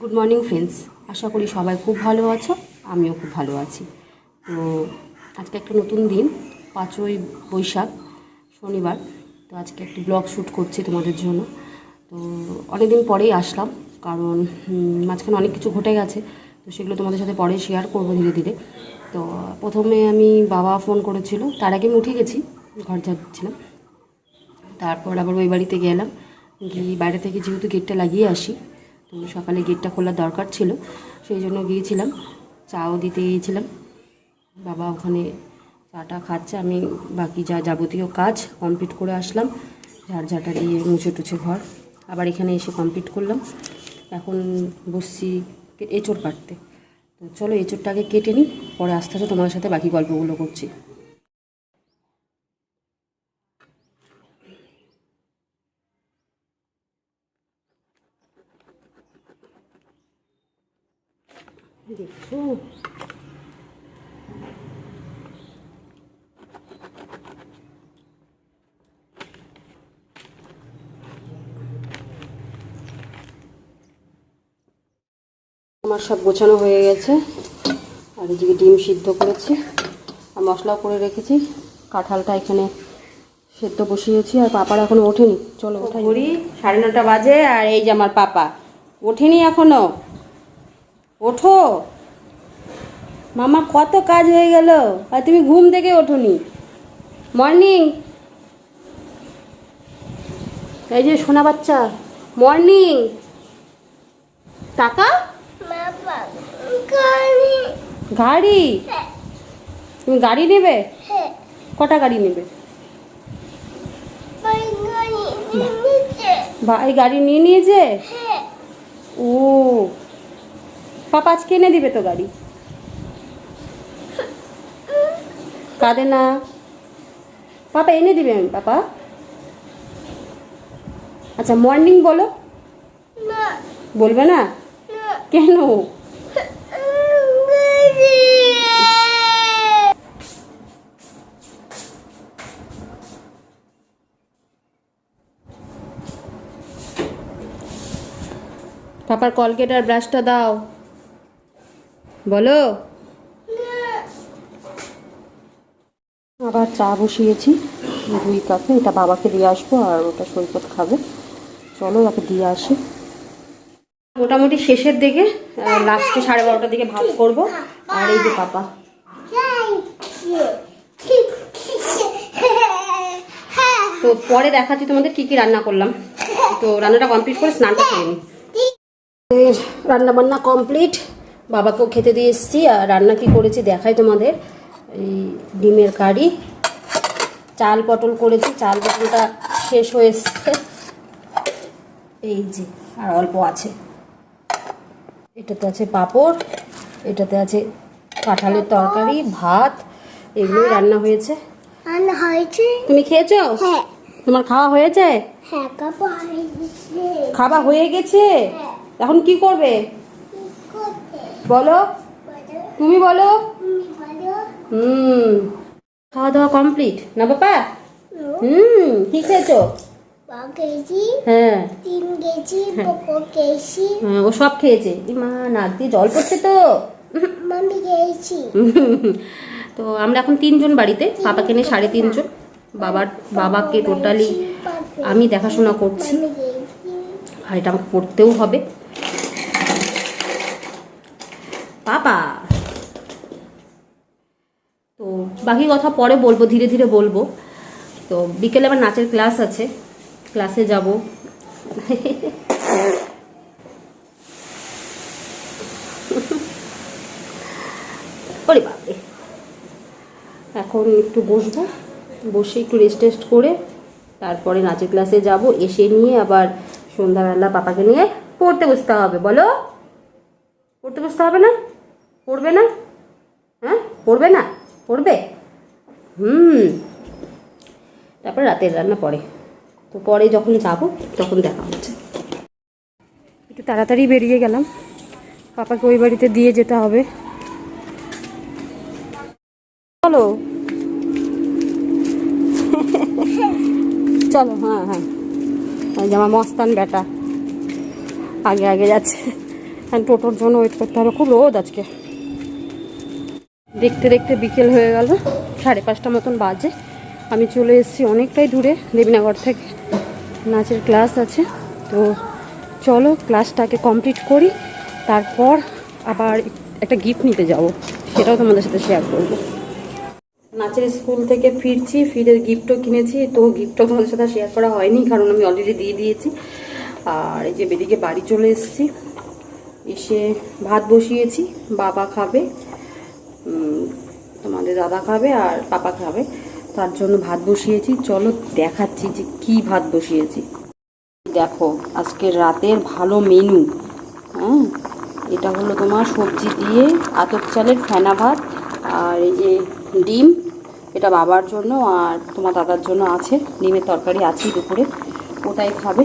Good morning friends আশা করি সবাই খুব ভালো আছো, আমিও খুব ভালো আছি। তো আজকে একটা নতুন দিন, পাঁচই বৈশাখ, শনিবার। তো আজকে একটি ব্লগ শ্যুট করছি তোমাদের জন্য। তো অনেক দিন পরেই আসলাম, কারণ মাঝখানে অনেক কিছু ঘটে গেছে, তো সেগুলো তোমাদের সাথে পরে শেয়ার করব ধীরে ধীরে। তো প্রথমে আমি বাবা ফোন করেছিল, তার আগে আমি উঠে গেছি, ঘর যাচ্ছিলাম তারপর আবার ওই বাড়িতে গেলাম, গিয়ে বাইরে থেকে যেহেতু গেটটা লাগিয়ে আসি সকালে গেটটা খোলার দরকার ছিল, সেই জন্য গিয়েছিলাম, চাও দিতে গিয়েছিলাম। বাবা ওখানে চাটা খাচ্ছে, আমি বাকি যা যাবতীয় কাজ কমপ্লিট করে আসলাম, ঝাড় ঝাঁটা দিয়ে মুছে টুছে ঘর। আবার এখানে এসে কমপ্লিট করলাম। এখন বসছি এঁচড় কাটতে। তো চলো এঁচড়টাকে কেটে নিই, পরে আস্তে আস্তে তোমাদের সাথে বাকি গল্পগুলো করছি। দেখো। আমার সব গোছানো হয়ে গেছে। আর এদিকে ডিম সিদ্ধ করেছি। আর মশলাও করে রেখেছি। কাঁঠালটা এখানে সেদ্ধ বসিয়েছি। আর পাপার এখনও ওঠেনি। চলো ঘড়ি সাড়ে নটা বাজে। আর এই যে আমার পাপা। ওঠেনি এখনও। ওঠো। মামা কত কাজ হয়ে গেল? আর তুমি ঘুম থেকে ওঠোনি। মর্নিং। এই যে সোনা বাচ্চা মর্নিং। টাকা গাড়ি। গাড়ি? তুমি গাড়ি নেবে? হ্যাঁ। কটা গাড়ি নেবে? ভাই গাড়ি নিয়ে নিয়েছে? হ্যাঁ। ও। পাপা আজকে এনে দিবে তো গাড়ি। কাঁদে না। পাপা এনে দিবে আমি পাপা। আচ্ছা মর্নিং বলো। বলবে না? না। কেন? পাপার কলগেট আর ব্রাশটা দাও। বলো। আবার চা বসিয়েছি দুই কাপে। এটা বাবাকে দিয়ে আসব আর ওটা সৈকত খাবে। চলো ওকে দিয়ে আসি। মোটামুটি শেষের দিকে লাস্টে সাড়ে বারোটার দিকে ভাত করব। আর এই যে পাপা। তো পরে দেখাচ্ছি তোমাদের কি কি রান্না করলাম। তো রান্নাটা কমপ্লিট করে স্নানটা করে নিই। রান্না বান্না কমপ্লিট বাবাকেও খেতে দিয়ে এসেছি আর রান্না কি করেছি দেখাই তোমাদের। এই ডিমের কারি চাল পটল করেছি চাল পটলটা শেষ হয়ে এসছে। এই যে আর অল্প আছে। এটাতে আছে পাঁপড় এটাতে আছে কাঁঠালের তরকারি ভাত এগুলোই রান্না হয়েছে। তুমি খেয়েছো? হ্যাঁ। তোমার খাওয়া হয়েছে? হ্যাঁ খাওয়া হয়ে গেছে? এখন কি করবে? বলো। তুমি বলো। হুম। খাওয়া দাওয়া কমপ্লিট না বাবা? হুম কি খেয়েছো? হ্যাঁ। হ্যাঁ, ও সব খেয়েছে। মা নাক দিয়ে জল পড়ছে তো। তো আমরা এখন তিনজন বাড়িতে পাপাকে নিয়ে সাড়ে তিনজন বাবার বাবাকে টোটালি আমি দেখাশোনা করছি। আর এটা আমাকে করতেও হবে। পাপা তো বাকি কথা পরে বলব, ধীরে ধীরে বলব। তো বিকেলে আবার নাচের ক্লাস আছে, ক্লাসে যাব। এখন একটু বসবো, বসে একটু রেস্ট টেস্ট করে তারপরে নাচের ক্লাসে যাব, এসে নিয়ে আবার সন্ধ্যাবেলা পাপাকে নিয়ে পড়তে বসতে হবে, বলো? পড়তে বসতে হবে না? পড়বে না? হ্যাঁ? পড়বে না? পড়বে? হুম। তারপরে রাতের রান্না পরে। তো পরে যখন যাব, তখন দেখা হচ্ছে। একটু তাড়াতাড়ি বেরিয়ে গেলাম। পাপাকে ওই বাড়িতে দিয়ে যেতে হবে। চলো। চলো হ্যাঁ হ্যাঁ। আমার মস্তান বেটা। আগে আগে যাচ্ছে। টোটোর জন্য ওয়েট করতে হবে। খুব রোদ আজকে। দেখতে দেখতে বিকেল হয়ে গেল, সাড়ে পাঁচটা মতন বাজে। আমি চলে এসেছি অনেকটাই দূরে, দেবীনগর থেকে। নাচের ক্লাস আছে, তো চলো ক্লাসটাকে কমপ্লিট করি, তারপর আবার একটা গিফট নিতে যাব, সেটাও তোমাদের সাথে শেয়ার করব। নাচের স্কুল থেকে ফিরছি ফিরে গিফটও কিনেছি, তো গিফটও তোমাদের সাথে শেয়ার করা হয়নি, কারণ আমি অলরেডি দিয়ে দিয়েছি। আর এই যে বেদিকে বাড়ি চলে এসেছি, এসে ভাত বসিয়েছি, বাবা খাবে তোমাদের দাদা খাবে আর পাপা খাবে। তার জন্য ভাত বসিয়েছি। চলো দেখাচ্ছি যে কি ভাত বসিয়েছি। দেখো, আজকে রাতের ভালো মেনু হ্যাঁ? এটা হলো তোমার সবজি দিয়ে আতপ চালের ফেনা ভাত আর এই যে ডিম, এটা বাবার জন্য আর তোমার দাদার জন্য আছে। ডিমের তরকারি আছে দুপুরে। ওটাই খাবে?